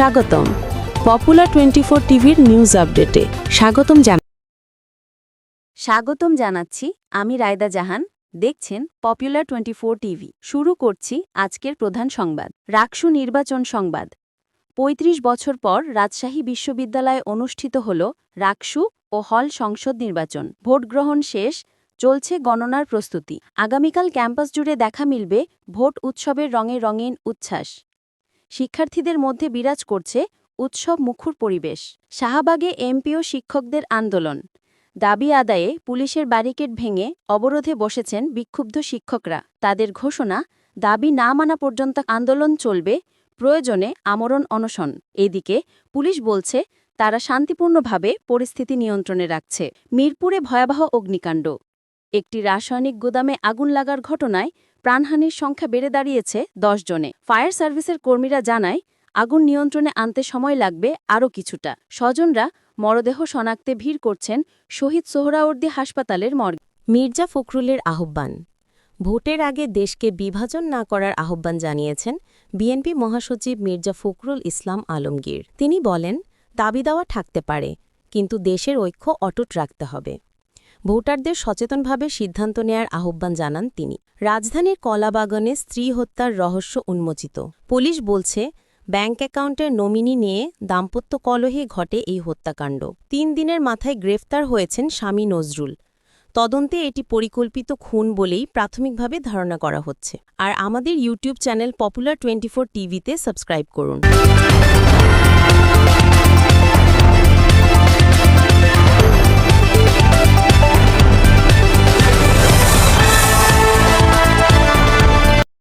স্বাগতম। Popular twenty four টিভির news আপডেটে। স্বাগতম জান স্বাগতম জানাচ্ছি আমি রায়দা জাহান। দেখছেন পপুলার টোয়েন্টি ফোর টিভি। শুরু করছি আজকের প্রধান সংবাদ। রাকসু নির্বাচন সংবাদ। ৩৫ বছর পর রাজশাহী বিশ্ববিদ্যালয়ে অনুষ্ঠিত হল রাকসু ও হল সংসদ নির্বাচন। ভোট গ্রহণ শেষ, চলছে গণনার প্রস্তুতি। আগামীকাল ক্যাম্পাস জুড়ে দেখা মিলবে ভোট উৎসবের রঙে রঙিন উচ্ছ্বাস। শিক্ষার্থীদের মধ্যে বিরাজ করছে উৎসব মুখর পরিবেশ। শাহবাগে এমপিও শিক্ষকদের আন্দোলন। দাবি আদায়ে পুলিশের ব্যারিকেড ভেঙে অবরোধে বসেছেন বিক্ষুব্ধ শিক্ষকরা। তাদের ঘোষণা, দাবি না মানা পর্যন্ত আন্দোলন চলবে, প্রয়োজনে আমরণ অনশন। এদিকে পুলিশ বলছে, তারা শান্তিপূর্ণভাবে পরিস্থিতি নিয়ন্ত্রণে রাখছে। মিরপুরে ভয়াবহ অগ্নিকাণ্ড। একটি রাসায়নিক গুদামে আগুন লাগার ঘটনায় প্রাণহানির সংখ্যা বেড়ে দাঁড়িয়েছে দশ জনে। ফায়ার সার্ভিসের কর্মীরা জানায়, আগুন নিয়ন্ত্রণে আনতে সময় লাগবে আরও কিছুটা। স্বজনরা মরদেহ শনাক্তে ভিড় করছেন শহীদ সোহরাওয়ার্দী হাসপাতালের মর্গে। মির্জা ফখরুলের আহ্বান। ভোটের আগে দেশকে বিভাজন না করার আহ্বান জানিয়েছেন বিএনপি মহাসচিব মির্জা ফখরুল ইসলাম আলমগীর। তিনি বলেন, দাবি দেওয়া থাকতে পারে, কিন্তু দেশের ঐক্য অটুট রাখতে হবে। ভোটারদের সচেতনভাবে সিদ্ধান্ত নেয়ার আহ্বান জানান তিনি। রাজধানীর কলাবাগানে স্ত্রী হত্যার রহস্য উন্মোচিত। পুলিশ বলছে, ব্যাংক অ্যাকাউন্টের নমিনি নিয়ে দাম্পত্য কলহে ঘটে এই হত্যাকাণ্ড। তিন দিনের মাথায় গ্রেফতার হয়েছেন স্বামী নজরুল। তদন্তে এটি পরিকল্পিত খুন বলেই প্রাথমিকভাবে ধারণা করা হচ্ছে। আর আমাদের YouTube channel popular twenty four টিভিতে সাবস্ক্রাইব করুন।